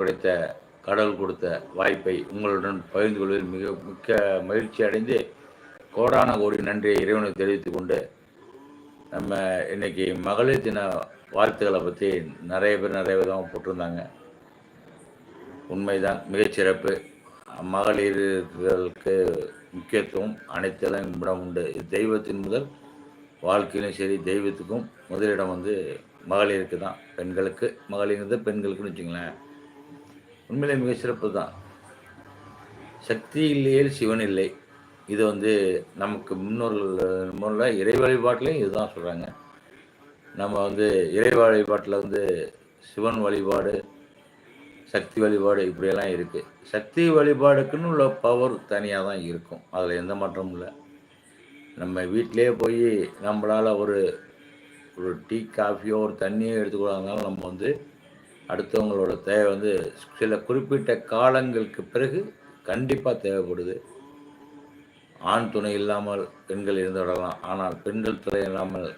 கிடைத்த கடவுள் கொடுத்த வாய்ப்பை உங்களுடன் பகிர்ந்து கொள்வதில் மிக மிக்க மகிழ்ச்சி அடைந்து கோடான கோடி நன்றியை இறைவனுக்கு தெரிவித்துக் கொண்டு நம்ம இன்னைக்கு மகளிர் தின வாழ்த்துக்களை பற்றி நிறைய பேர் நிறைய விதமாக போட்டிருந்தாங்க. உண்மைதான் மிகச்சிறப்பு மகளிர்களுக்கு முக்கியத்துவம் அனைத்திலும் இடம் உண்டு. தெய்வத்தின் முதல் வாழ்க்கையிலும் சரி தெய்வத்துக்கும் முதலிடம் வந்து மகளிருக்கு தான் பெண்களுக்கு மகளிர் பெண்களுக்குன்னு வச்சுங்களேன் உண்மையிலே மிக சிறப்பு தான் சக்தி இல்லையே சிவன் இல்லை இது வந்து நமக்கு முன்னோர்கள் முன்னில் இறை வழிபாட்டிலையும் இதுதான் சொல்கிறாங்க நம்ம வந்து இறை வழிபாட்டில் வந்து சிவன் வழிபாடு சக்தி வழிபாடு இப்படியெல்லாம் இருக்குது சக்தி வழிபாடுக்குன்னு உள்ள பவர் தனியாக தான் இருக்கும். அதில் எந்த மாற்றமும் இல்லை. நம்ம வீட்டிலே போய் நம்மளால் ஒரு ஒரு டீ காஃபியோ ஒரு தண்ணியோ எடுத்துக்கூடாதுனாலும் நம்ம வந்து அடுத்தவங்களோட தேவை வந்து சில குறிப்பிட்ட காலங்களுக்கு பிறகு கண்டிப்பாக தேவைப்படுது. ஆண் துணை இல்லாமல் பெண்கள் இருந்து விடலாம் ஆனால் பெண்கள் துணை இல்லாமல்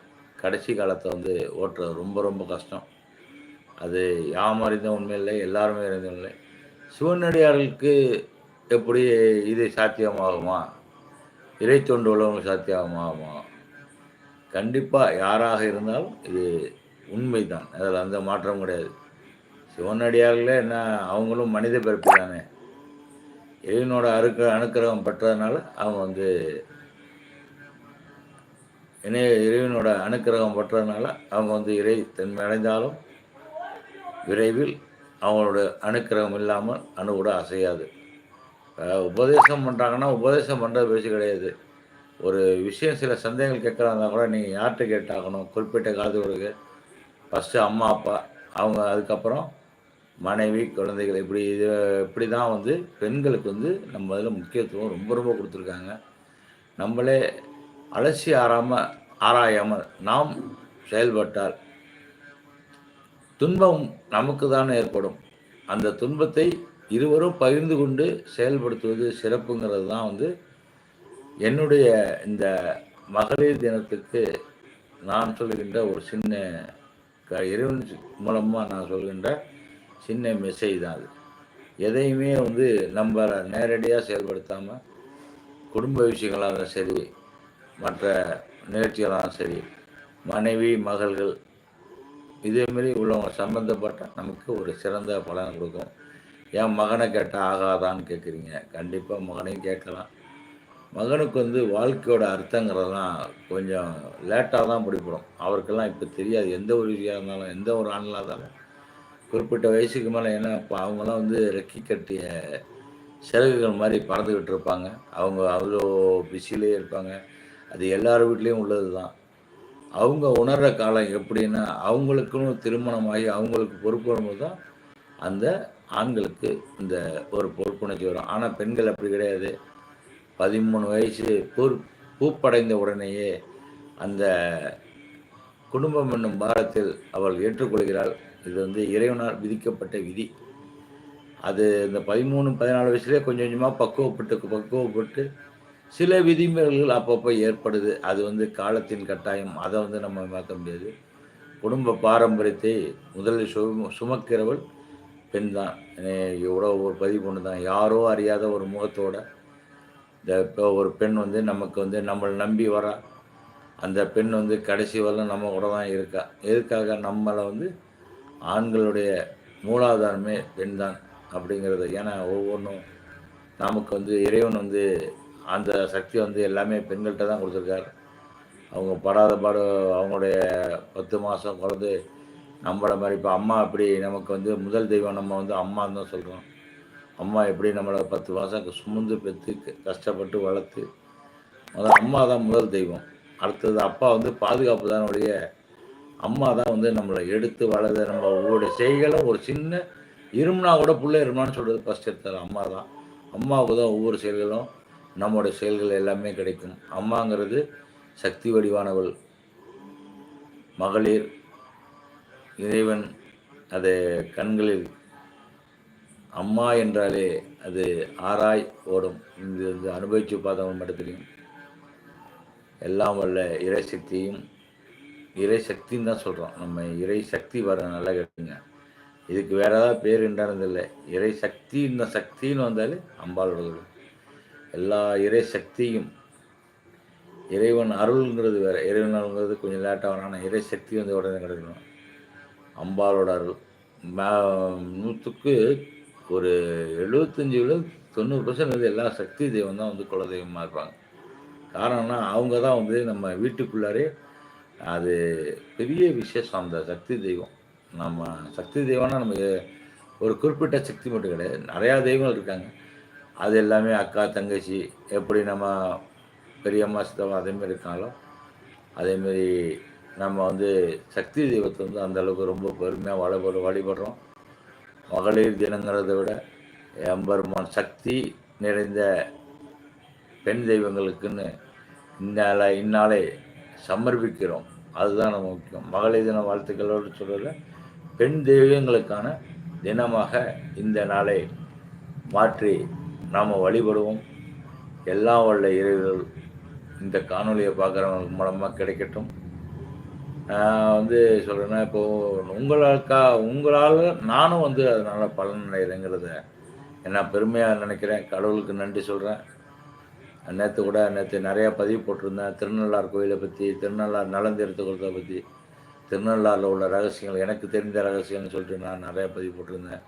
கடைசி காலத்தை வந்து ஓட்டுறது ரொம்ப ரொம்ப கஷ்டம். அது யாம் அறிந்த உண்மையில்லை எல்லாருமே அறிந்த உண்மை சிவனடியார்களுக்கு எப்படி இது சாத்தியமாகுமா? இறை தொண்டு உள்ளவங்க சாத்தியமாகுமா? கண்டிப்பாக யாராக இருந்தாலும் இது உண்மைதான். அதில் அந்த மாற்றம் கிடையாது. சிவனடியார்களே என்ன அவங்களும் மனித பிறப்பு தானே. இறைவனோட அருக்க அனுக்கிரகம் பெற்றதுனால அவங்க வந்து இணைய இறைவனோட அனுக்கிரகம் பெற்றதுனால அவங்க வந்து இறை தன்மை அடைந்தாலும் விரைவில் அவங்களோட அனுக்கிரகம் இல்லாமல் அணு கூட அசையாது உபதேசம் பண்ணுறாங்கன்னா உபதேசம் பண்ணுறது பேச்சு கிடையாது. ஒரு விஷயம் சில சந்தேகங்கள் கேட்குறாங்க கூட நீங்கள் யார்கிட்ட கேட்டாகணும்? குறிப்பிட்ட காலத்துக்கு ஃபஸ்ட்டு அம்மா அப்பா அவங்க அதுக்கப்புறம் மனைவி குழந்தைகள் இப்படி இது இப்படி தான் வந்து பெண்களுக்கு வந்து நம்ம இதில் முக்கியத்துவம் ரொம்ப ரொம்ப கொடுத்துருக்காங்க. நம்மளே அலசி ஆறாமல் ஆராயாமல் நாம் செயல்பட்டால் துன்பம் நமக்கு தான் ஏற்படும். அந்த துன்பத்தை இருவரும் பகிர்ந்து கொண்டு செயல்படுத்துவது சிறப்புங்கிறது தான் வந்து என்னுடைய இந்த மகளிர் தினத்துக்கு நான் சொல்கின்ற ஒரு சின்ன க- இறைவன் மூலமாக நான் சொல்கின்ற சின்ன மெசேஜ் தான் அது. எதையுமே வந்து நம்ம நேரடியாக செயல்படுத்தாமல் குடும்ப விஷயங்களாக சரி மற்ற நிகழ்ச்சிகளாக சரி மனைவி மகள்கள் இதேமாரி உள்ளவங்க சம்மந்தப்பட்ட நமக்கு ஒரு சிறந்த பலன் கொடுக்கும். என் மகனை கேட்டால் ஆகாதான்னு கேட்குறீங்க? கண்டிப்பாக மகனையும் கேட்கலாம். மகனுக்கு வந்து வாழ்க்கையோட அர்த்தங்கிறதெல்லாம் கொஞ்சம் லேட்டாக தான் பிடிப்படும் அவருக்கெல்லாம் இப்போ தெரியாது. எந்த ஒரு விஷயம் இருந்தாலும் எந்த ஒரு ஆண்களாக இருந்தாலும் குறிப்பிட்ட வயசுக்கு மேலே ஏன்னா இப்போ அவங்களாம் வந்து ரெக்கி கட்டிய சிறகுகள் மாதிரி பறந்துக்கிட்டு இருப்பாங்க. அவங்க அவ்வளோ பிஸிலேயே இருப்பாங்க. அது எல்லார் வீட்லேயும் உள்ளது தான் அவங்க உணர்கிற காலம் எப்படின்னா அவங்களுக்குன்னு திருமணமாகி அவங்களுக்கு பொறுப்பு வரும்போது தான் அந்த ஆண்களுக்கு இந்த ஒரு பொறுப்புணர்ச்சி வரும். ஆனால் பெண்கள் அப்படி கிடையாது. பதிமூணு வயசு பூர் பூப்படைந்த உடனேயே அந்த குடும்பம் என்னும் பாரத்தில் அவள் ஏற்றுக்கொள்கிறாள். இது வந்து இறைவனால் விதிக்கப்பட்ட விதி. அது இந்த பதிமூணு பதினாலு வயசுலேயே கொஞ்சம் கொஞ்சமாக பக்குவப்பட்டு பக்குவப்பட்டு சில விதிமுறைகள் அப்பப்போ ஏற்படுது. அது வந்து காலத்தின் கட்டாயம். அதை வந்து நம்ம மாற்ற முடியாது. குடும்ப பாரம்பரியத்தை முதலில் சு சுமக்கிறவள் பெண் தான். எவ்வளோ ஒரு பதிவு பொண்ணு தான் யாரோ அறியாத ஒரு முகத்தோட இந்த இப்போ ஒரு பெண் வந்து நமக்கு வந்து நம்மளை நம்பி வரா. அந்த பெண் வந்து கடைசி வரலாம் நம்ம கூட தான் இருக்கா. எதுக்காக நம்மளை வந்து ஆண்களுடைய மூலாதாரமே பெண் தான் அப்படிங்கிறது. ஏன்னா ஒவ்வொன்றும் நமக்கு வந்து இறைவன் வந்து அந்த சக்தி வந்து எல்லாமே பெண்கள்கிட்ட தான் கொடுத்துருக்காரு. அவங்க படாத பாடு அவங்களுடைய பத்து மாதம் குழந்தை நம்மளை மாதிரி இப்போ அம்மா அப்படி நமக்கு வந்து முதல் தெய்வம் நம்ம வந்து அம்மான்னு தான் சொல்கிறோம் அம்மா எப்படி நம்மளை பத்து மாதம் சுமந்து பெற்று கஷ்டப்பட்டு வளர்த்து முதல் அம்மா தான் முதல் தெய்வம். அடுத்தது அப்பா வந்து பாதுகாப்பு தான் உடைய அம்மா தான் வந்து நம்மளை எடுத்து வளர்த்து நம்ம ஒவ்வொரு செய்களை ஒரு சின்ன இருமுனா கூட புள்ள இருமான்னு சொல்கிறது ஃபஸ்ட் எடுத்தது அம்மா தான் அம்மாவுக்கு தான் ஒவ்வொரு செயல்களும் நம்மளுடைய செயல்கள் எல்லாமே கிடைக்கும். அம்மாங்கிறது சக்தி வடிவானவள். மகளிர் இறைவன் அது கண்களில். அம்மா என்றாலே அது ஆராய் ஓடும். இது வந்து அனுபவித்து பார்த்தவங்க மட்டும் தெரியும். எல்லாம் வல்ல இறை சக்தியும் இறை சக்தின்னு தான் சொல்கிறோம் நம்ம இறை சக்தி வர நல்லா கேட்டுங்க. இதுக்கு வேற ஏதாவது பேர் இல்லை. இறை சக்தி இந்த சக்தின்னு வந்தாலே அம்பாளோட எல்லா இறை சக்தியும் இறைவன் அருள்ங்கிறது வேற. இறைவன் அருள்ங்கிறது கொஞ்சம் லேட்டாக வரும். ஆனால் இறை சக்தி வந்து உடனே கிடைக்கணும். அம்பாளோட அருள். மே- நூற்றுக்கு ஒரு எழுபத்தஞ்சி விட தொண்ணூறு பர்சன்ட் வந்து எல்லா சக்தி தெய்வம் தான் வந்து குலதெய்வமாக இருப்பாங்க. காரணம்னா அவங்க தான் வந்து நம்ம வீட்டுக்குள்ளாரே அது பெரிய விசேஷம் அந்த சக்தி தெய்வம். நம்ம சக்தி தெய்வம்னா நமக்கு ஒரு குறிப்பிட்ட சக்தி மட்டும் கிடையாது. நிறையா தெய்வங்கள் இருக்காங்க. அது எல்லாமே அக்கா தங்கச்சி எப்படி நம்ம பெரியம்மா சித்தம்மா அதேமாரி இருக்காங்களோ அதேமாரி நம்ம வந்து சக்தி தெய்வத்தை வந்து அந்தளவுக்கு ரொம்ப பெருமையாக வழிபடு வழிபடுறோம். மகளிர் தினங்கிறத விட எம்பெருமான் சக்தி நிறைந்த பெண் தெய்வங்களுக்குன்னு இந்நாளை இந்நாளை சமர்ப்பிக்கிறோம். அதுதான் நம்ம முக்கியம். மகளிர் தின வாழ்த்துக்களோடு சொல்கிறத பெண் தெய்வங்களுக்கான தினமாக இந்த நாளை மாற்றி நாம் வழிபடுவோம். எல்லாம் உள்ள இறைவர்கள் இந்த காணொலியை பார்க்குறவங்களுக்கு மூலமாக கிடைக்கட்டும். நான் வந்து சொல்கிறேன்னா இப்போது உங்களுக்கா உங்களால் நானும் வந்து அதனால் பலன் அடைகிறேங்கிறத நான் பெருமையாக நினைக்கிறேன். கடவுளுக்கு நன்றி சொல்கிறேன் நேற்று கூட நேற்று நிறையா பதிவு போட்டிருந்தேன். திருநள்ளார் கோயிலை பற்றி திருநள்ளார் நலந்தீர்த்த குளத்தை பற்றி திருநள்ளாறில் உள்ள ரகசியங்கள் எனக்கு தெரிந்த ரகசியம்னு சொல்லிட்டு நான் நிறையா பதிவு போட்டிருந்தேன்.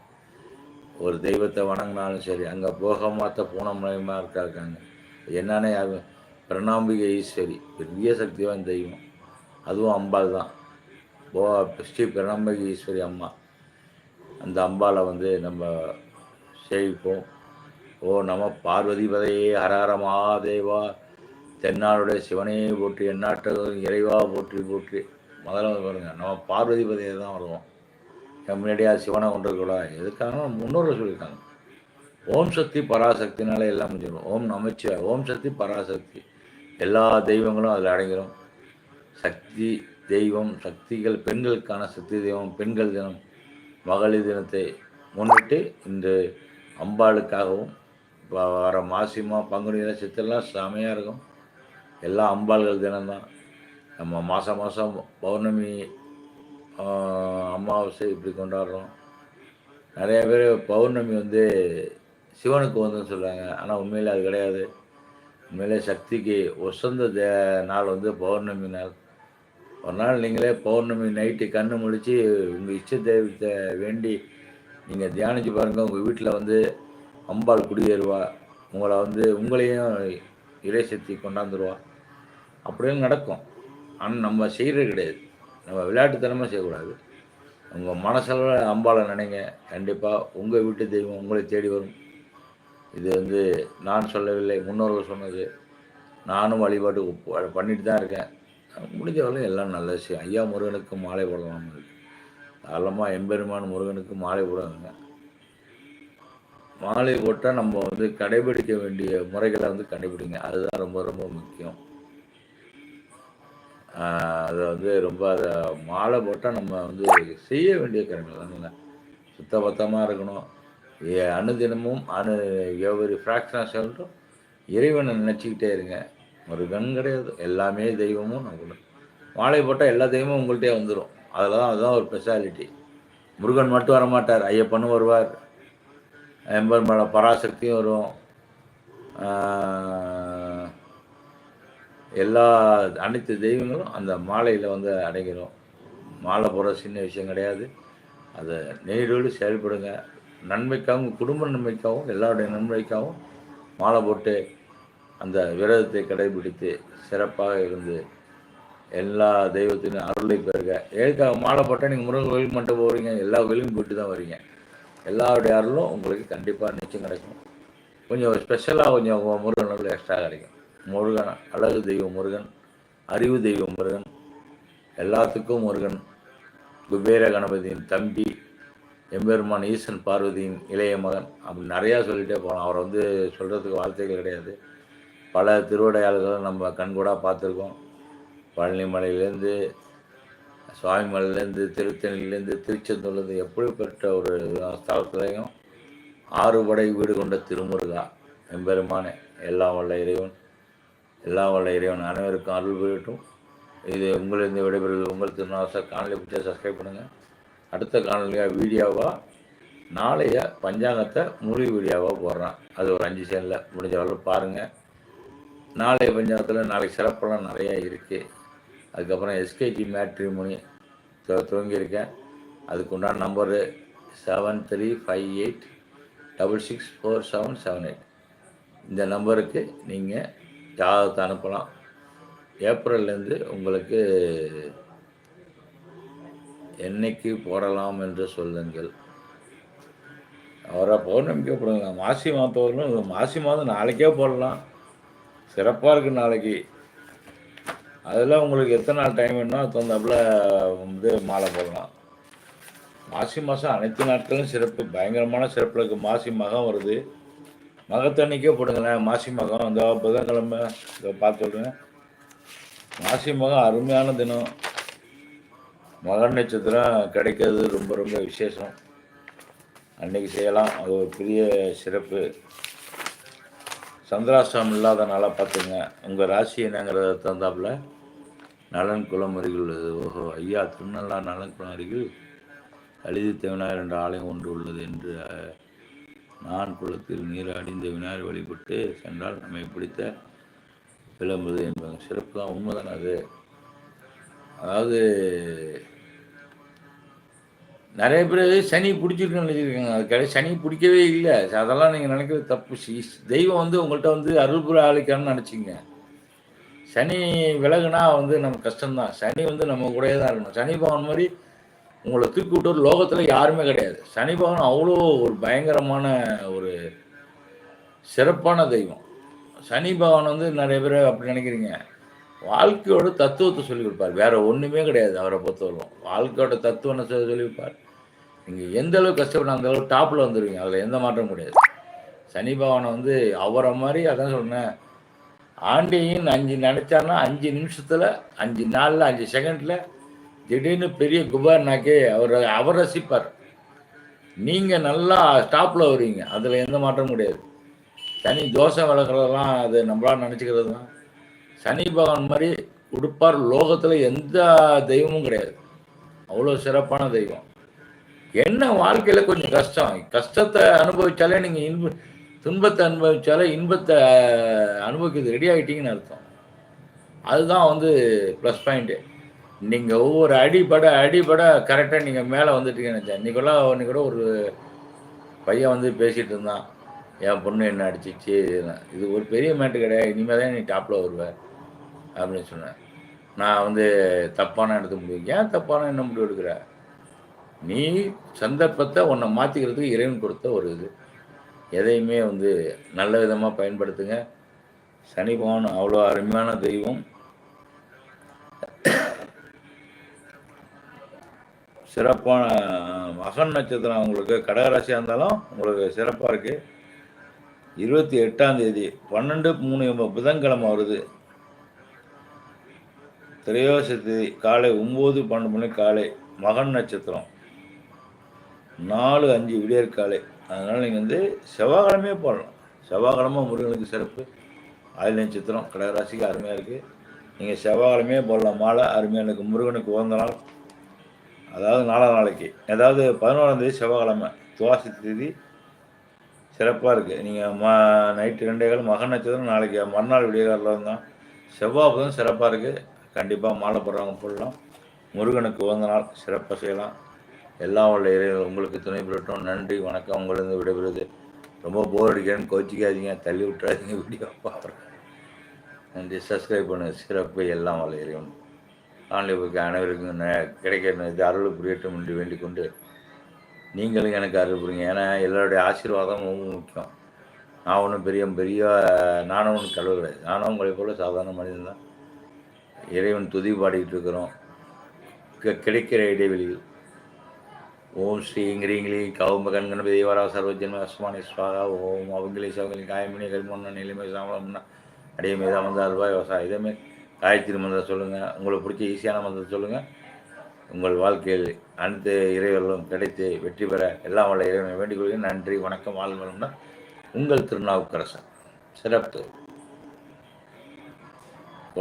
ஒரு தெய்வத்தை வணங்கினாலும் சரி அங்கே போக மாத்த இருக்கா இருக்காங்க. என்னன்னே அது பிரணாம்பிகை ஈஸ்வரி பெரிய சக்திவான் தெய்வம். அதுவும் அம்பாள் தான். போ ஸ்ரீ பிரணாம்பிகை ஈஸ்வரி அம்மா. அந்த அம்பாளை வந்து நம்ம சேவிப்போம். ஓ நம பார்வதிபதையே ஹரஹர மகாதேவா. தென்னாளுடைய சிவனையே போற்றி எந்நாட்டதும் இறைவா போற்றி போற்றி. முதல்ல வந்து பாருங்க நம்ம பார்வதிபதையை தான் வருவோம். என் முன்னாடியாக சிவனை கொண்டிருக்கூடாது எதுக்காக? முன்னோர்கள் சொல்லியிருக்காங்க. ஓம் சக்தி பராசக்தினாலே எல்லாம் முடிஞ்சிடும். ஓம் நமச்சிவா ஓம் சக்தி பராசக்தி. எல்லா தெய்வங்களும் அதில் அடங்கிடும் சக்தி தெய்வம் சக்திகள் பெண்களுக்கான சக்தி தெய்வம் பெண்கள் தினம் மகளிர் தினத்தை முன்னிட்டு இன்று அம்பாளுக்காகவும் இப்போ வர மாசிமா பங்குனி நட்சத்திரம்லாம் செமையாக இருக்கும். எல்லா அம்பாள்கள் தினம்தான். நம்ம மாதம் மாதம் பௌர்ணமி அமாவாசை இப்படி கொண்டாடுறோம். நிறைய பேர் பௌர்ணமி வந்து சிவனுக்கு வந்துன்னு சொல்கிறாங்க ஆனால் உண்மையில் அது கிடையாது. உண்மையிலே சக்திக்கு உசந்த தே நாள் வந்து பௌர்ணமி நாள். ஒரு நாள் நீங்களே பௌர்ணமி நைட்டு கண்ணு முடித்து உங்கள் இஷ்ட தெய்வத்தை வேண்டி நீங்கள் தியானிச்சு பாருங்கள் உங்கள் வீட்டில் வந்து அம்பாள் குடியேறுவா உங்களை வந்து உங்களையும் இறை சக்தி கொண்டாந்துருவா. அப்படியும் நடக்கும். ஆனால் நம்ம செய்கிறது கிடையாது. நம்ம விளையாட்டுத்தனமாக செய்யக்கூடாது. உங்கள் மனசளவில் அம்பாளை நினைங்க. கண்டிப்பாக உங்கள் வீட்டு தெய்வம் உங்களை தேடி வரும். இது வந்து நான் சொல்லவில்லை முன்னோர்கள் சொன்னது. நானும் வழிபாட்டு பண்ணிட்டு தான் இருக்கேன். முடிஞ்ச வரை எல்லாம் நல்ல விஷயம். ஐயா முருகனுக்கு மாலை போடலாம் தாராளமாக எம்பெருமான் முருகனுக்கு மாலை போடுவாங்க. மாலை போட்டால் நம்ம வந்து கடைபிடிக்க வேண்டிய முறைகளை வந்து கடைபிடிங்க அதுதான் ரொம்ப ரொம்ப முக்கியம். அதை வந்து ரொம்ப அதை மாலை போட்டால் நம்ம வந்து செய்ய வேண்டிய கடமைகள் தானுங்க சுத்தபத்தமாக இருக்கணும். ஏ- அணு எவ்வொரு ஃப்ராக்ஷனாக சொல்லட்டும் இறைவனை நினச்சிக்கிட்டே இருங்க. ஒரு கண் கிடையாது. எல்லாமே தெய்வமும் நம்ம மாலை போட்டால் எல்லா தெய்வமும் உங்கள்கிட்டே வந்துடும் அதில் தான் அதுதான் ஒரு ஸ்பெஷாலிட்டி முருகன் மட்டும் வரமாட்டார். ஐயப்பனும் வருவார். எம்பெருமாள் பராசக்தியும் வரும். எல்லா அனைத்து தெய்வங்களும் அந்த மாலையில் வந்து அடைகிறோம். மாலை போகிற சின்ன விஷயம் கிடையாது. அதை நேரோடு செயல்படுங்க. நன்மைக்காகவும் குடும்ப நன்மைக்காகவும் எல்லாருடைய நன்மைக்காகவும் மாலை போட்டு அந்த விரதத்தை கடைபிடித்து சிறப்பாக இருந்து எல்லா தெய்வத்திനും அருளை பெறுங்க. ஏற்காக மாலை போட்டால் நீங்கள் முருகன் கோயில் மட்டும் போகிறீங்க எல்லா கோயிலும் போயிட்டு தான் வரீங்க. எல்லாருடைய அருளும் உங்களுக்கு கண்டிப்பாக நிச்சயம் கிடைக்கும். கொஞ்சம் ஸ்பெஷலாக கொஞ்சம் உங்க முருகன் அருள் எக்ஸ்ட்ரா கிடைக்கும். முருகன் அழகு தெய்வம் முருகன் அறிவு தெய்வம் முருகன் எல்லாத்துக்கும் முருகன். குபேர கணபதியின் தம்பி எம்பெருமான் ஈசன் பார்வதியின் இளைய மகன். அப்படி நிறையா சொல்லிகிட்டே போகலாம் அவரை வந்து சொல்கிறதுக்கு வார்த்தைகள் கிடையாது. பல திருவிடையாளர்களை நம்ம கண்கூடாக பார்த்துருக்கோம். பழனிமலையிலேருந்து சுவாமிமலையிலேருந்து திருத்தணிலேருந்து திருச்செந்தூர்லேருந்து எப்படிப்பட்ட ஒரு ஸ்தலத்துலேயும் ஆறுபடை வீடு கொண்ட திருமுருகா. எம்பெருமானே எல்லாம் வல்ல இறைவன் எல்லாம் வல்ல இறைவன் அனைவருக்கும் அருள் புரியட்டும். இது உங்களிருந்து விடைபெறுவது உங்கள் திருநாசர் காணொலி பிடிச்சா சப்ஸ்கிரைப் பண்ணுங்கள் அடுத்த காணொலியாக வீடியோவாக நாளைய பஞ்சாங்கத்தை முழு வீடியோவாக போடுறேன். அது ஒரு அஞ்சு சேனலில் முடிஞ்ச அளவு பாருங்கள் நாளைய பஞ்சாங்கத்தில் நாளைக்கு சிறப்பெல்லாம் நிறையா இருக்குது அதுக்கப்புறம் எஸ்கேடி மேட்ரிமோனி துவங்கியிருக்கேன். அதுக்கு உண்டான number seven three five eight double six four seven seven eight இந்த நம்பருக்கு நீங்கள் ஜாதகத்தை அனுப்பலாம். ஏப்ரல்லேருந்து உங்களுக்கு என்னைக்கு போடலாம் என்று சொல்லுங்கள். அவரை பௌர்ணமிக்கே போடுங்க. மாசி மாதம் மாசி மாதம் நாளைக்கே போடலாம். சிறப்பாக இருக்குது நாளைக்கு. அதில் உங்களுக்கு எத்தனை நாள் டைம் வேணுமோ அது தகுந்தாப்புல வந்து மாலை போடலாம். மாசி மாதம் அனைத்து நாட்களும் சிறப்பு பயங்கரமான சிறப்பில் இருக்குது மாசி மகம் வருது. மகத்தன்னைக்கே போடுங்களேன். மாசி மகம் இந்த புதன்கிழமை இதை பார்த்து சொல்கிறேன் மாசி மகம் அருமையான தினம். மக நட்சத்திரம் கிடைக்கிறது ரொம்ப ரொம்ப விசேஷம். அன்னைக்கு செய்யலாம். அது ஒரு பெரிய சிறப்பு. சந்திராஷ்டிரம் இல்லாதனால பார்த்துங்க. உங்கள் ராசி என்னங்கிறத தந்தாப்புல நலன் குளம் அருகில் உள்ளது ஓஹோ ஐயா திருநள்ளார் நலன் குளம் அருகில் அழிதி தேவனார் என்ற ஆலயம் ஒன்று உள்ளது என்று நான் குளத்தில் நீராடி விநாயகர் வழிபட்டு சென்றால் நம்மை பிடித்த விளம்புது என்பது சிறப்பு தான் உண்மைதான் அது. அதாவது நிறைய பேர் சனி பிடிச்சிருக்குன்னு நினச்சிருக்காங்க. அது கிடையாது சனி பிடிக்கவே இல்லை. அதெல்லாம் நீங்கள் நினைக்கிறது தப்பு. தெய்வம் வந்து உங்கள்கிட்ட வந்து அருள்புற ஆளிக்கான்னு நினச்சிங்க சனி விலகுனா வந்து நம்ம கஷ்டம்தான். சனி வந்து நம்ம கூடயே தான் இருக்கணும். சனி பகவான் மாதிரி உங்களை தூக்கி விட்டு லோகத்தில் யாருமே கிடையாது. சனி பகவான் அவ்வளோ ஒரு பயங்கரமான ஒரு சிறப்பான தெய்வம். சனி பகவான் வந்து நிறைய பேர் அப்படி நினைக்கிறீங்க. வாழ்க்கையோட தத்துவத்தை சொல்லி கொடுப்பார். வேற ஒன்றுமே கிடையாது அவரை பொறுத்தவரைக்கும். வாழ்க்கையோட தத்துவம் என்ன சொல்லி கொடுப்பார் நீங்கள் எந்த அளவுக்கு கஷ்டப்பட அந்த அளவுக்கு டாப்பில் வந்துடுவீங்க அதில் எந்த மாற்றமும் கிடையாது. சனி பகவானை வந்து அவரை மாதிரி அதான் சொன்னேன் ஆண்டியின் அஞ்சு நினச்சாருன்னா அஞ்சு நிமிஷத்தில் அஞ்சு நாளில் அஞ்சு செகண்டில் திடீர்னு பெரிய குபார்னாக்கே அவர் அவர் ரசிப்பார். நீங்கள் நல்லா ஸ்டாப்பில் வருவீங்க. அதில் எந்த மாற்றம் கிடையாது. சனி தோசை விளக்குறதெல்லாம் அது நம்மளால் நினச்சிக்கிறது தான் சனி பகவான் மாதிரி கொடுப்பார் லோகத்தில் எந்த தெய்வமும் கிடையாது. அவ்வளோ சிறப்பான தெய்வம். என்ன வாழ்க்கையில் கொஞ்சம் கஷ்டம். கஷ்டத்தை அனுபவிச்சாலே நீங்கள் இன்பு துன்பத்தை அனுபவிச்சாலே இன்பத்தை அனுபவிக்கிறது. ரெடி ஆகிட்டீங்கன்னு அர்த்தம். அதுதான் வந்து ப்ளஸ் பாயிண்ட்டு நீங்கள் ஒவ்வொரு அடிபட அடிபட கரெக்டாக நீங்கள் மேலே வந்துட்டீங்கன்னு நினச்சேன். இன்றைக்கெல்லாம் இன்னைக்கு கூட ஒரு பையன் வந்து பேசிகிட்டு இருந்தான். என் பொண்ணு என்ன அடிச்சிச்சு? இது ஒரு பெரிய மேட்டு கிடையாது. இனிமேல் தான் நீ டாப்பில் வருவேன் அப்படின்னு சொன்னேன். நான் வந்து தப்பான எடுத்து முடியும் ஏன் தப்பான என்ன முடிவு எடுக்கிற? நீ சந்தர்ப்பத்தை உன்னை மாற்றிக்கிறதுக்கு இறைவன் கொடுத்த ஒரு இது. எதையுமே வந்து நல்ல விதமாக பயன்படுத்துங்க. சனி பகவான் அவ்வளோ அருமையான தெய்வம். சிறப்பான மகன் நட்சத்திரம் உங்களுக்கு கடகராசியாக இருந்தாலும் உங்களுக்கு சிறப்பாக இருக்குது இருபத்தி எட்டாம் தேதி பன்னெண்டு மூணு புதன்கிழமை வருது. திரையோசி தேதி காலை ஒம்பது பன்னெண்டு மணி காலை மகன் நட்சத்திரம். நாலு அஞ்சு விடியற்காலை. அதனால் நீங்கள் வந்து செவ்வாய்க்கிழமையே போடலாம். செவ்வாய்க்கிழமை முருகனுக்கு சிறப்பு. ஆயுள் நட்சத்திரம் கடகராசிக்கு அருமையாக இருக்குது நீங்கள் செவ்வாய்க்கிழமையே போடலாம். மாலை அருமையாக எனக்கு முருகனுக்கு உகந்த நாள். அதாவது நாலாம் நாளைக்கு. ஏதாவது பதினோராம் தேதி செவ்வாய்க்கிழமை. துவாசி தேதி சிறப்பாக இருக்குது நீங்கள் ம நைட்டு ரெண்டே கால் மகன் நட்சத்திரம் நாளைக்கு மறுநாள் விடியகாலில் தான் செவ்வாய் புதன் சிறப்பாக இருக்குது கண்டிப்பாக மாலை போடுறவங்க போடலாம். முருகனுக்கு உகந்த நாள். சிறப்பாக செய்யலாம். எல்லாம் உள்ள இறைவன் உங்களுக்கு துணை புரட்டும் நன்றி வணக்கம். உங்களிருந்து விடைபெறுது ரொம்ப போர் அடிக்கிறேன்னு கோச்சிக்காதீங்க. தள்ளி விட்டுறாதீங்க. வீடியோ பார்க்குறேன். நன்றி. சப்ஸ்கிரைப் பண்ணுங்கள் சிறப்பு. எல்லாம் வல்ல இறைவன். ஆன்லைன் அனைவருக்கும் கிடைக்கிற இது அருள் புரியட்டும் என்று வேண்டிக் கொண்டு நீங்களும் எனக்கு அருள் புரியுங்க ஏன்னா எல்லாருடைய ஆசீர்வாதம் ரொம்ப முக்கியம். நான் ஒன்றும் பெரிய பெரிய நானும் ஒன்றும் கடவுள் கிடையாது. நானும் உங்களை போல சாதாரண மனிதன் தான். இறைவன் துதி பாடிக்கிட்டு இருக்கிறோம். கிடைக்கிற இடைவெளியில். ஓம் ஸ்ரீ இங்கிரீங்களி கவும்பகன் கணபதி தேவரா சர்வஜன்ம அஸ்மானி ஸ்வாகா ஓம் அவங்களே சவங்களின் காயமணி கரிமொன்ன நிலைமை சாமலம்னா அடைய மீதா மந்தா அல்வா விவசாயம் இதேமே காயத்ரி மந்திரம் சொல்லுங்கள் உங்களுக்கு பிடிச்ச ஈஸியான மந்திரம் சொல்லுங்கள் உங்கள் வாழ்க்கையில் அனைத்து இறைவர்களும் கிடைத்து வெற்றி பெற எல்லாம் வல்ல இறைவனை வேண்டிக் கொள்கிறேன். நன்றி வணக்கம் வாழ்வளம்னா உங்கள் திருநாவுக்கரசன் சிறப்பு.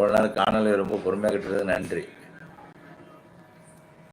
ஒரு நாள் காணொலி ரொம்ப பொறுமையாக கிட்டுறது நன்றி.